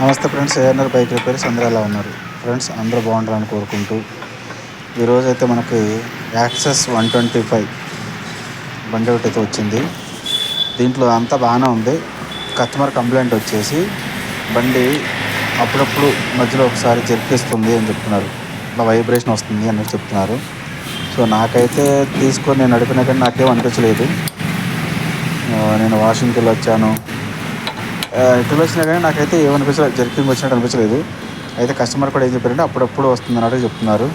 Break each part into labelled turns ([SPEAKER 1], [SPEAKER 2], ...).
[SPEAKER 1] నమస్తే friends ARR bike repairs అందరూ ఎలా ఉన్నారు? ఫ్రెండ్స్ అందరూ బాగుంటారని కోరుకుంటూ ఈరోజు అయితే మనకి యాక్సెస్ వన్ ట్వంటీ ఫైవ్ బండి ఒకటి అయితే వచ్చింది. దీంట్లో అంతా బాగానే ఉంది. కస్టమర్ కంప్లైంట్ వచ్చేసి బండి అప్పుడప్పుడు మధ్యలో ఒకసారి జరిపిస్తుంది అని చెప్తున్నారు. ఇట్లా వైబ్రేషన్ వస్తుంది అని చెప్తున్నారు. సో నాకైతే తీసుకొని నేను నడిపినా కానీ నాకేం అనిపించలేదు. నేను వాషింగ్కి వెళ్ళి వచ్చాను. ఎటు వచ్చినా కానీ నాకైతే ఏమనిపించలేదు జర్కింగ్ వచ్చినట్టు అనిపించలేదు. అయితే కస్టమర్ కూడా ఏం చెప్పారంటే అప్పుడప్పుడు వస్తుంది అన్నట్టు చెప్తున్నారు.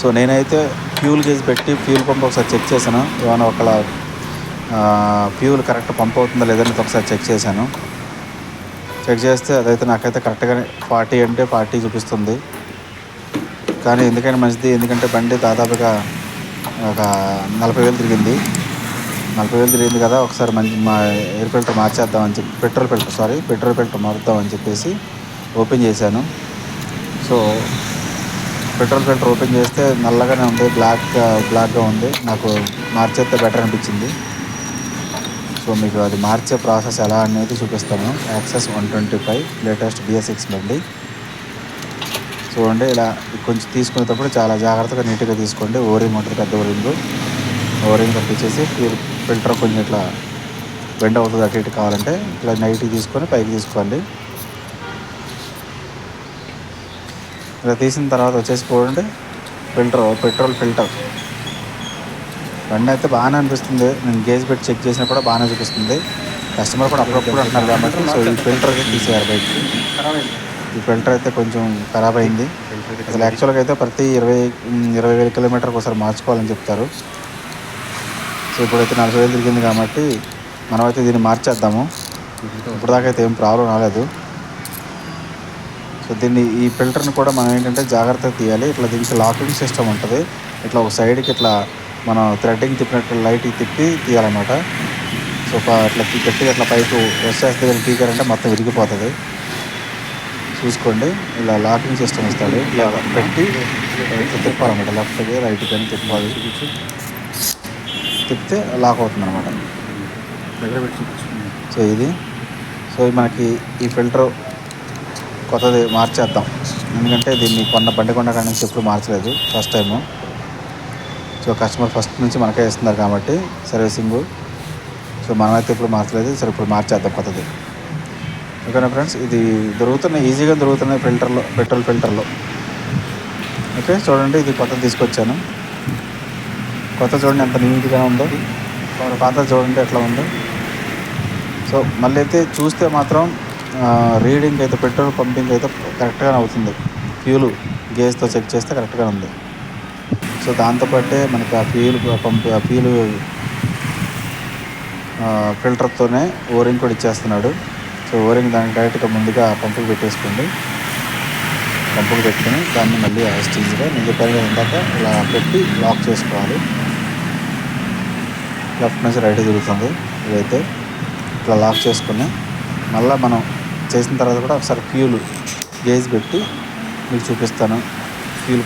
[SPEAKER 1] సో నేనైతే ఫ్యూల్ గేజ్ పెట్టి ఫ్యూల్ పంప్ ఒకసారి చెక్ చేశాను. ఏమైనా ఒకలా ఫ్యూల్ కరెక్ట్ పంప్ అవుతుందా లేదని ఒకసారి చెక్ చేశాను. చెక్ చేస్తే అదైతే నాకైతే కరెక్ట్గా ఫార్టీ అంటే ఫార్టీ చూపిస్తుంది. కానీ ఎందుకైనా మంచిది ఎందుకంటే బండి దాదాపుగా ఒక నలభై వేలు తిరిగింది. నలభై వేలు తిరిగింది కదా ఒకసారి మంచి మా ఎయిర్ ఫిల్టర్ మార్చేద్దామని చెప్పి petrol filter sorry petrol filter మారుద్దామని చెప్పేసి ఓపెన్ చేశాను. సో పెట్రోల్ ఫిల్టర్ ఓపెన్ చేస్తే నల్లగానే ఉంది బ్లాక్ బ్లాక్గా ఉంది. నాకు మార్చేస్తే బెటర్ అనిపించింది. సో మీకు అది మార్చే ప్రాసెస్ ఎలా అనేది చూపిస్తాను. Access one twenty five latest BS six బండి. చూడండి ఇలా కొంచెం తీసుకునేటప్పుడు చాలా జాగ్రత్తగా నీట్గా తీసుకోండి. ఓరింగ్ ఉంటుంది పెద్ద ఓరింగ్ ఓరింగ్ తప్పించేసి ఫిల్ ఫిల్టర్ కొంచెం ఇట్లా బెండ్ అవుతుంది అటు ఇటు కావాలంటే ఇట్లా నైట్కి తీసుకొని పైకి తీసుకోండి. ఇలా తీసిన తర్వాత వచ్చేసి చూడండి ఫిల్టర్ పెట్రోల్ ఫిల్టర్. బండి అయితే బాగానే అనిపిస్తుంది. నేను గేజ్ పెట్టి చెక్ చేసినా కూడా బాగానే చూపిస్తుంది. కస్టమర్ కూడా అప్పుడప్పుడు అంటున్నారు కాబట్టి సో ఈ ఫిల్టర్ అయితే తీసేయాలి బయటికి. ఈ ఫిల్టర్ అయితే కొంచెం ఖరాబ్ అయింది. అసలు యాక్చువల్గా అయితే ప్రతి ఇరవై ఇరవై వేల కిలోమీటర్కి ఒకసారి మార్చుకోవాలని చెప్తారు. సో ఇప్పుడైతే నలభై వేలు తిరిగింది కాబట్టి మనమైతే దీన్ని మార్చేద్దాము. ఇప్పుడు దాకా అయితే ఏం ప్రాబ్లం రాలేదు. సో దీన్ని ఈ ఫిల్టర్ని కూడా మనం ఏంటంటే జాగ్రత్తగా తీయాలి. ఇట్లా దీనికి లాకింగ్ సిస్టమ్ ఉంటుంది. ఇట్లా ఒక సైడ్కి ఇట్లా మనం థ్రెడ్డింగ్ తిప్పినట్టు లైట్కి తిప్పి తీయాలన్నమాట. సో ఒక ఇట్లా గట్టిగా అట్లా పైపు వచ్చేస్తే కానీ తీకారంటే మొత్తం విరిగిపోతుంది. చూసుకోండి. ఇలా లాకింగ్ సిస్టమ్ ఇస్తాడు. ఇలా పెట్టి తిప్పాలన్నమాట. లెఫ్ట్కి రైట్కి అని తిప్పాలి. తిప్పితే లాక్ అవుతుంది అనమాట
[SPEAKER 2] దగ్గర పెట్టి చూపించు
[SPEAKER 1] సో ఇది. సో మనకి ఈ ఫిల్టర్ కొత్తది మార్చేద్దాం. ఎందుకంటే దీన్ని కొన్న బండి కాడి నుంచి ఎప్పుడు మార్చలేదు first time so customer first నుంచి మనకే ఇస్తున్నారు కాబట్టి సర్వీసింగ్ సో మనమైతే ఇప్పుడు మార్చలేదు సరే ఇప్పుడు మార్చేద్దాం కొత్తది. ఓకేనా ఫ్రెండ్స్ ఇది దొరుకుతున్నాయి ఈజీగా దొరుకుతున్నాయి ఫిల్టర్లో పెట్రోల్ ఫిల్టర్లో. ఓకే చూడండి ఇది కొత్తది తీసుకొచ్చాను. కొత్త చూడండి ఎంత నీట్గా ఉందో పాత చూడండి ఎట్లా ఉందో. సో మళ్ళీ అయితే చూస్తే మాత్రం రీడింగ్ అయితే పెట్రోల్ పంపింగ్ అయితే కరెక్ట్గానే అవుతుంది ఫ్యూల్ గేజ్తో చెక్ చేస్తే కరెక్ట్గా ఉంది. సో దాంతోపాటే మనకి ఆ ఫ్యూల్ పంప్ ఆ ఫ్యూల్ ఫిల్టర్తోనే ఓరింగ్ కూడా ఇచ్చేస్తున్నాడు. సో ఓరింగ్ దానికి డైరెక్ట్గా ముందుగా పంపుకు పెట్టేసుకోండి. పంపుకు పెట్టుకొని దాన్ని మళ్ళీ స్టీజ్గా నేను చెప్పాను కదా ఇందాక ఇలా పెట్టి లాక్ చేసుకోవాలి. లెఫ్ట్ నుంచి రైట్ తిరుగుతుంది. ఇదైతే ఇట్లా లాక్ చేసుకుని మళ్ళీ మనం చేసిన తర్వాత కూడా ఒకసారి ఫ్యూల్ గేజ్ పెట్టి మీకు చూపిస్తాను. ఫ్యూల్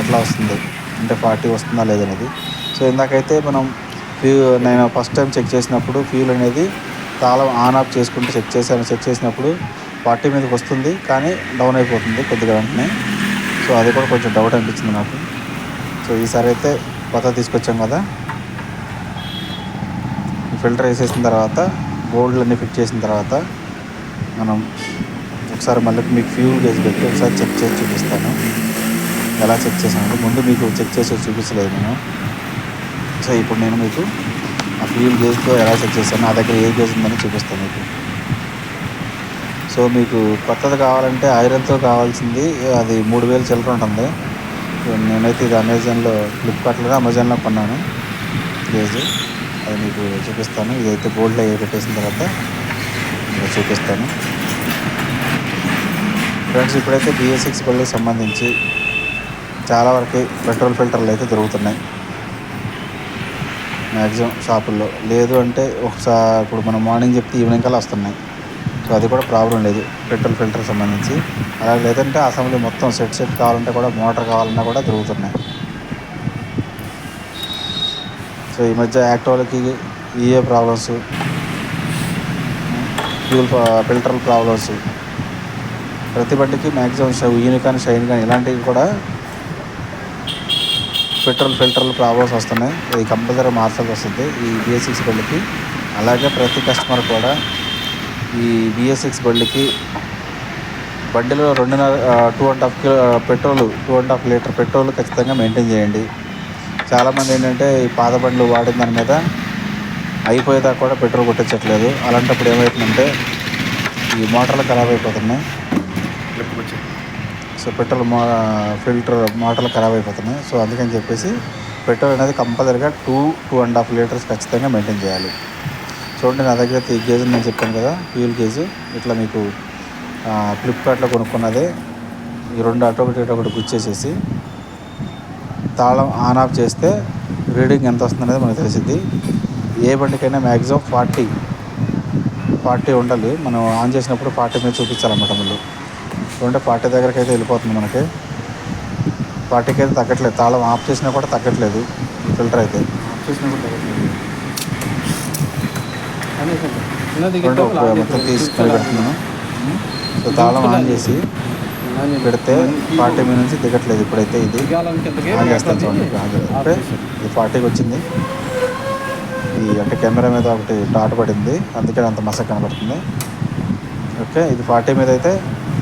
[SPEAKER 1] ఎట్లా వస్తుంది? అంటే ఫార్టీ వస్తుందా లేదనేది సో ఇందాకైతే మనం ఫ్యూ నేను ఫస్ట్ టైం చెక్ చేసినప్పుడు ఫ్యూల్ అనేది తాళం ఆన్ ఆఫ్ చేసుకుంటూ చెక్ చేశాను. చెక్ చేసినప్పుడు ఫార్టీ మీదకి వస్తుంది కానీ డౌన్ అయిపోతుంది కొద్దిగా వెంటనే. సో అది కూడా కొంచెం డౌట్ అనిపించింది నాకు. సో ఈసారి అయితే కొత్త తీసుకొచ్చాం కదా. ఫిల్టర్ వేసేసిన తర్వాత గోల్డ్లన్నీ ఫిట్ చేసిన తర్వాత మనం ఒకసారి మళ్ళీ మీకు ఫ్యూల్ గేజ్ పెట్టి ఒకసారి చెక్ చేసి చూపిస్తాను. ఎలా చెక్ చేశాను ముందు మీకు చెక్ చేసి చూపించలేదు నేను. సో ఇప్పుడు నేను మీకు ఆ ఫ్యూల్ గేజ్తో ఎలా చెక్ చేశాను నా దగ్గర ఏ గేజ్ ఉందని చూపిస్తాను మీకు. సో మీకు కొత్తది కావాలంటే ఐరన్తో కావాల్సింది అది మూడు వేలు చిల్లర ఉంటుంది. నేనైతే ఇది అమెజాన్లో ఫ్లిప్కార్ట్లో అమెజాన్లో కొన్నాను గేజ్. అది మీకు చూపిస్తాను. ఇదైతే గోల్డ్లో ఏ పెట్టేసిన తర్వాత మీకు చూపిస్తాను. ఫ్రెండ్స్ ఇప్పుడైతే బిఎస్ సిక్స్ బళ్ళకి సంబంధించి చాలా వరకు పెట్రోల్ ఫిల్టర్లు అయితే దొరుకుతున్నాయి. మ్యాక్సిమం షాపుల్లో. లేదు అంటే ఒకసారి ఇప్పుడు మనం మార్నింగ్ చెప్తే ఈవినింగ్ కల్లా వస్తున్నాయి. సో అది కూడా ప్రాబ్లం లేదు. పెట్రోల్ ఫిల్టర్ సంబంధించి. అలా లేదంటే అసెంబ్లీ మొత్తం సెట్ సెట్ కావాలంటే కూడా మోటార్ కావాలన్నా కూడా దొరుకుతున్నాయి. సో ఈ మధ్య యాక్టివ్లకి ఈఏ ప్రాబ్లమ్స్. Fuel filter problems. ప్రతి బండికి మ్యాక్సిమం షై యూని కానీ షైన్ కానీ ఇలాంటివి కూడా పెట్రోల్ ఫిల్టర్లు ప్రాబ్లమ్స్ వస్తున్నాయి. ఇది కంపల్సరీ మార్చాల్సి వస్తుంది ఈ బిఎస్సిక్స్ బండికి. అలాగే ప్రతి కస్టమర్ కూడా ఈ బిఎస్ సిక్స్ బండికి బండిలో రెండున్నర two and half kilo petrol two and half litre petrol ఖచ్చితంగా మెయింటైన్ చేయండి. చాలామంది ఏంటంటే ఈ పాత బండ్లు వాడిన దాని మీద అయిపోయేదాకా కూడా పెట్రోల్ కొట్టించట్లేదు. అలాంటప్పుడు ఏమవుతుందంటే ఈ మోటార్లు ఖరాబ్ అయిపోతున్నాయి. సో పెట్రోల్ మో ఫిల్టర్ మోటార్లు ఖరాబ్ అయిపోతున్నాయి. సో అందుకని చెప్పేసి పెట్రోల్ అనేది కంపల్సరీగా two two and half litres ఖచ్చితంగా మెయింటైన్ చేయాలి. చూడండి నా దగ్గర ఈ గేజ్ నేను చెప్పాను కదా ఫ్యూల్ గేజ్. ఇట్లా మీకు ఫ్లిప్కార్ట్లో కొనుక్కున్నదే. ఈ రెండు అటు ఒకటి గుచ్చేసేసి తాళం ఆన్ ఆఫ్ చేస్తే రీడింగ్ ఎంత వస్తుంది అనేది మనకు తెలిసింది ఏ బండికైనా మ్యాక్సిమం ఫార్టీ ఫార్టీ ఉండాలి. మనం ఆన్ చేసినప్పుడు ఫార్టీ మీద చూపించాలన్నమాట మళ్ళీ చూడండి ఫార్టీ దగ్గరికి అయితే వెళ్ళిపోతుంది మనకి. ఫార్టీకి అయితే తగ్గట్లేదు. తాళం ఆఫ్ చేసినా కూడా తగ్గట్లేదు. ఫిల్టర్ అయితే.
[SPEAKER 2] ఆఫ్ చేసినా కూడా తగ్గట్లేదు.
[SPEAKER 1] మొత్తం. పెడుతున్నాను సో తాళం ఆన్ చేసి పెడితే ఫార్టీ మీద నుంచి దిగట్లేదు. ఇప్పుడైతే ఇది ఆన్ చేస్తాను చూడండి అంటే ఇది ఫార్టీకి వచ్చింది. ఈ అంటే కెమెరా మీద ఒకటి టాట్ పడింది. అందుకని అంత మసక కనబడుతుంది. ఓకే ఇది ఫార్టీ మీద అయితే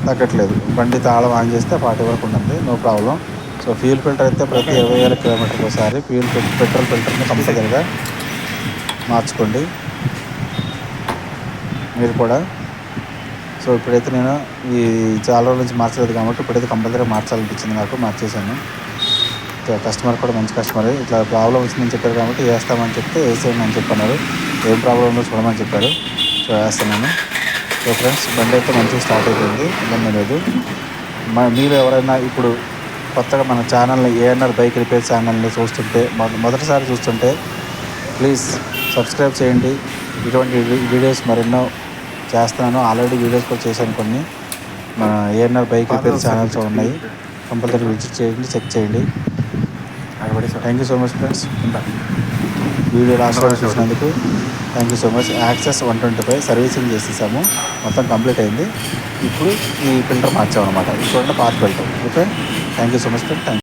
[SPEAKER 1] తగ్గట్లేదు. బండి తాళం ఆన్ చేస్తే ఫార్టీ వరకు ఉంటుంది. No problem. So fuel filter అయితే ప్రతి ఇరవై వేల కిలోమీటర్కి ఒకసారి ఫ్యూల్ పెట్రోల్ ఫిల్టర్ని కంపల్సరీగా మార్చుకోండి. మీరు కూడా సో ఇప్పుడైతే నేను ఈ చాలా రోజుల నుంచి మార్చలేదు కాబట్టి ఇప్పుడైతే కంపల్సరీ మార్చాలనిపించింది నాకు మార్చేసాను కస్టమర్ కూడా మంచి కస్టమర్. ఇట్లా ప్రాబ్లం వచ్చిందని చెప్పారు కాబట్టి వేస్తామని చెప్తే వేసేయండి అని చెప్పన్నారు. ఏం ప్రాబ్లం ఉందో చూడమని చెప్పారు. సో వేస్తున్నాను. సో ఫ్రెండ్స్ బండి అయితే మంచిగా స్టార్ట్ అయిపోయింది. ఇబ్బంది లేదు. మీరు ఎవరైనా ఇప్పుడు కొత్తగా మన ఛానల్ని ఏఎన్ఆర్ బైక్ రిపేర్ ఛానల్ని చూస్తుంటే మొదటిసారి చూస్తుంటే ప్లీజ్ సబ్స్క్రైబ్ చేయండి. ఇటువంటి వీడియోస్ మరెన్నో చేస్తున్నాను. ఆల్రెడీ వీడియోస్ కూడా చేశాను కొన్ని. మన ఏఎన్ఆర్ బైక్ రిపేర్ ఛానల్స్ ఉన్నాయి. కంపల్సరీ విజిట్ చేయండి చెక్ చేయండి. Thank you so much friends video last వరకు చూసినందుకు thank you so much Access one twenty five servicing చేసేసాము. మొత్తం కంప్లీట్ అయింది. ఇప్పుడు ఈ ఫిల్టర్ మార్చామన్నమాట. చూడండి పాత filter okay thank you so much friend thank